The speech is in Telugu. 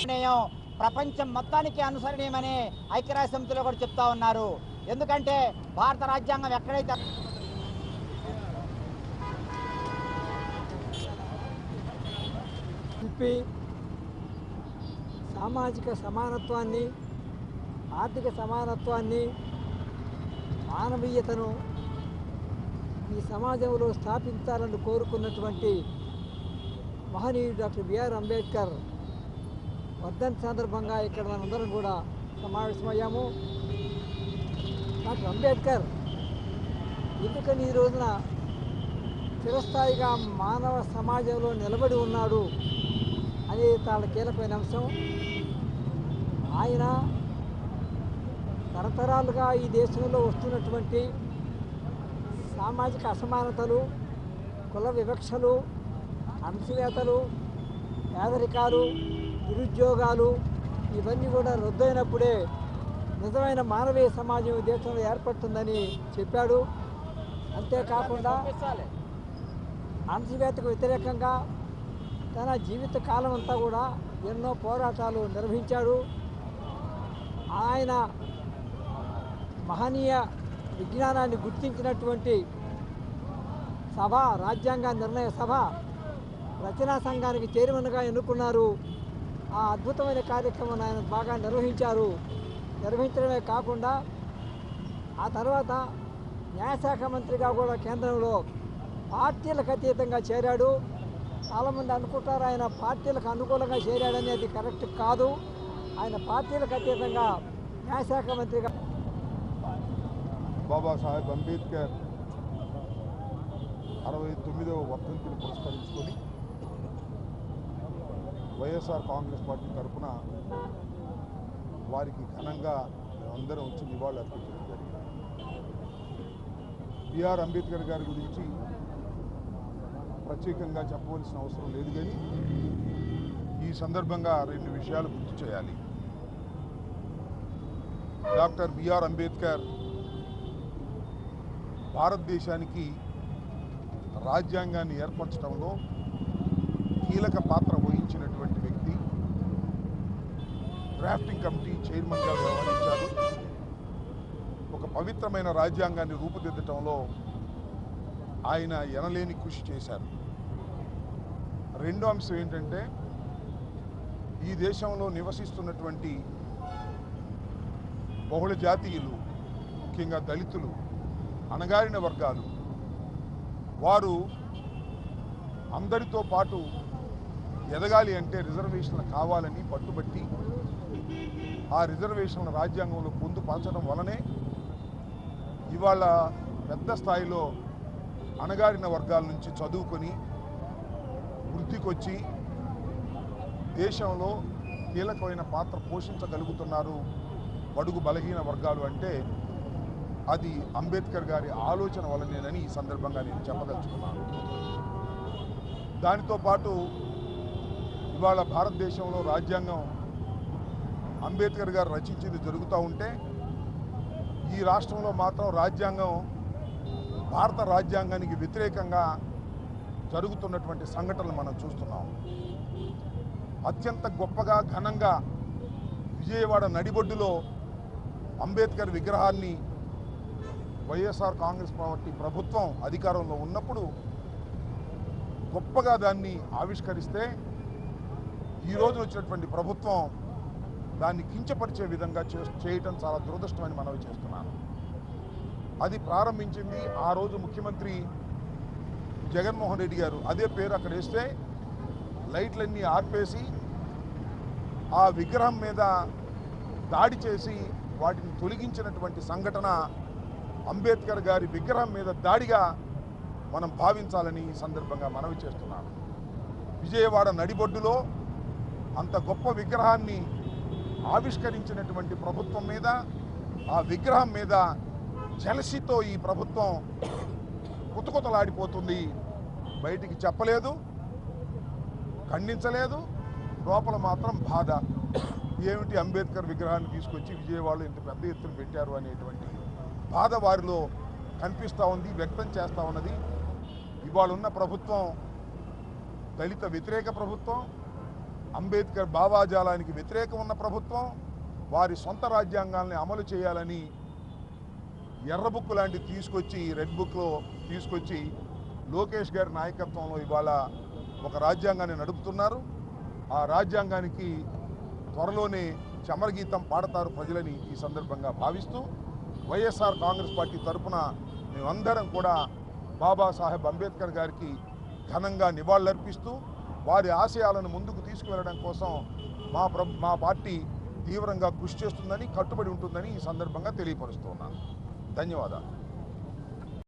నిర్ణయం ప్రపంచం మొత్తానికి అనుసరణీయమని ఐక్యరాజ్య సమితిలో కూడా చెప్తా ఉన్నారు. ఎందుకంటే భారత రాజ్యాంగం ఎక్కడైతే శిల్పి సామాజిక సమానత్వాన్ని ఆర్థిక సమానత్వాన్ని మానవీయతను ఈ సమాజంలో స్థాపించాలని కోరుకున్నటువంటి మహనీయుడు డాక్టర్ బిఆర్ అంబేద్కర్ వర్ధంతి సందర్భంగా ఇక్కడ మనందరం కూడా సమావేశమయ్యాము. డాక్టర్ అంబేద్కర్ ఎందుకని ఈ రోజున చిరస్థాయిగా మానవ సమాజంలో నిలబడి ఉన్నాడు అనేది చాలా కీలకమైన అంశం. ఆయన తరతరాలుగా ఈ దేశంలో వస్తున్నటువంటి సామాజిక అసమానతలు కుల వివక్షలు అణచివేతలు పేదరికాలు నిరుద్యోగాలు ఇవన్నీ కూడా రద్దయినప్పుడే నిజమైన మానవీయ సమాజం ఈ దేశంలో ఏర్పడుతుందని చెప్పాడు. అంతేకాకుండా అణచివేతకు వ్యతిరేకంగా తన జీవిత కాలం అంతా కూడా ఎన్నో పోరాటాలు నిర్వహించాడు. ఆయన మహనీయ విజ్ఞానాన్ని గుర్తించినటువంటి సభ రాజ్యాంగ నిర్ణయ సభ రచనా సంఘానికి చైర్మన్గా ఎన్నుకున్నారు ఆ అద్భుతమైన కార్యక్రమం ఆయన బాగా నిర్వహించారు. నిర్వహించడమే కాకుండా ఆ తర్వాత న్యాయశాఖ మంత్రిగా కూడా కేంద్రంలో పార్టీలకు అతీతంగా చేరాడు. చాలామంది అనుకుంటారు ఆయన పార్టీలకు అనుకూలంగా చేరాడనేది కరెక్ట్ కాదు. ఆయన పార్టీలకు అతీతంగా న్యాయశాఖ మంత్రిగా బాబాసాహెబ్ అంబేద్కర్ అరవై తొమ్మిదవ వర్ధంతిని పురస్కరించుకొని వైఎస్ఆర్ కాంగ్రెస్ పార్టీ తరఫున వారికి ఘనంగా మేమందరం వచ్చి నివాళులు అర్పించడం జరిగింది. బిఆర్ అంబేద్కర్ గారి గురించి ప్రత్యేకంగా చెప్పవలసిన అవసరం లేదు కానీ ఈ సందర్భంగా రెండు విషయాలు గుర్తు చేయాలి. డాక్టర్ బిఆర్ అంబేద్కర్ భారతదేశానికి రాజ్యాంగాన్ని ఏర్పరచడంలో కీలక పాత్ర వహించినటువంటి వ్యక్తి. డ్రాఫ్టింగ్ కమిటీ చైర్మన్గా వ్యవహరించారు. ఒక పవిత్రమైన రాజ్యాంగాన్ని రూపుదిద్దటంలో ఆయన ఎనలేని కృషి చేశారు. రెండో అంశం ఏంటంటే ఈ దేశంలో నివసిస్తున్నటువంటి బహుళ జాతీయులు ముఖ్యంగా దళితులు అణగారిన వర్గాలు వారు అందరితో పాటు ఎదగాలి అంటే రిజర్వేషన్లు కావాలని పట్టుబట్టి ఆ రిజర్వేషన్ల రాజ్యాంగంలో పొందుపరచడం వలనే ఇవాళ పెద్ద స్థాయిలో అణగారిన వర్గాల నుంచి చదువుకొని వృద్ధికొచ్చి దేశంలో కీలకమైన పాత్ర పోషించగలుగుతున్నారు బడుగు బలహీన వర్గాలు అంటే అది అంబేద్కర్ గారి ఆలోచన వలనేనని ఈ సందర్భంగా నేను చెప్పదలుచుకున్నాను. దానితో పాటు ఇవాళ భారతదేశంలో రాజ్యాంగం అంబేద్కర్ గారు రచించింది జరుగుతూ ఉంటే ఈ రాష్ట్రంలో మాత్రం రాజ్యాంగం భారత రాజ్యాంగానికి వ్యతిరేకంగా జరుగుతున్నటువంటి సంఘటనలు మనం చూస్తున్నాం. అత్యంత గొప్పగా ఘనంగా విజయవాడ నడిబొడ్డులో అంబేద్కర్ విగ్రహాన్ని వైఎస్ఆర్ కాంగ్రెస్ పార్టీ ప్రభుత్వం అధికారంలో ఉన్నప్పుడు గొప్పగా దాన్ని ఆవిష్కరిస్తే ఈ రోజు వచ్చినటువంటి ప్రభుత్వం దాన్ని కించపరిచే విధంగా చే చేయటం చాలా దురదృష్టమని మనవి చేస్తున్నాను. అది ప్రారంభించింది ఆ రోజు ముఖ్యమంత్రి జగన్మోహన్ రెడ్డి గారు. అదే పేరు అక్కడ వేస్తే లైట్లన్నీ ఆర్పేసి ఆ విగ్రహం మీద దాడి చేసి వాటిని తొలగించినటువంటి సంఘటన అంబేద్కర్ గారి విగ్రహం మీద దాడిగా మనం భావించాలని ఈ సందర్భంగా మనవి చేస్తున్నాను. విజయవాడ నడిబొడ్డులో అంత గొప్ప విగ్రహాన్ని ఆవిష్కరించినటువంటి ప్రభుత్వం మీద ఆ విగ్రహం మీద జలసితో ఈ ప్రభుత్వం కుతకుతలాడిపోతుంది. బయటికి చెప్పలేదు ఖండించలేదు లోపల మాత్రం బాధ. ఏమిటి అంబేద్కర్ విగ్రహాన్ని తీసుకొచ్చి విజయవాడలో ఇంత పెద్ద ఎత్తున పెట్టారు అనేటువంటి బాధ వారిలో కనిపిస్తూ ఉంది వ్యక్తం చేస్తూ ఉన్నది. ఇవాళ ఉన్న ప్రభుత్వం దళిత వ్యతిరేక ప్రభుత్వం అంబేద్కర్ భావాజాలానికి వ్యతిరేకం ఉన్న ప్రభుత్వం వారి సొంత రాజ్యాంగాల్ని అమలు చేయాలని ఎర్ర బుక్ లాంటివి తీసుకొచ్చి రెడ్ బుక్లో తీసుకొచ్చి లోకేష్ గారి నాయకత్వంలో ఇవాళ ఒక రాజ్యాంగాన్ని నడుపుతున్నారు. ఆ రాజ్యాంగానికి త్వరలోనే చమరగీతం పాడతారు ప్రజలని ఈ సందర్భంగా భావిస్తూ వైఎస్ఆర్ కాంగ్రెస్ పార్టీ తరఫున మేమందరం కూడా బాబాసాహెబ్ అంబేద్కర్ గారికి ఘనంగా నివాళులర్పిస్తూ వారి ఆశయాలను ముందుకు తీసుకువెళ్ళడం కోసం మా ప్ర మా పార్టీ తీవ్రంగా కృషి చేస్తుందని కట్టుబడి ఉంటుందని ఈ సందర్భంగా తెలియపరుస్తున్నాను ధన్యవాదాలు.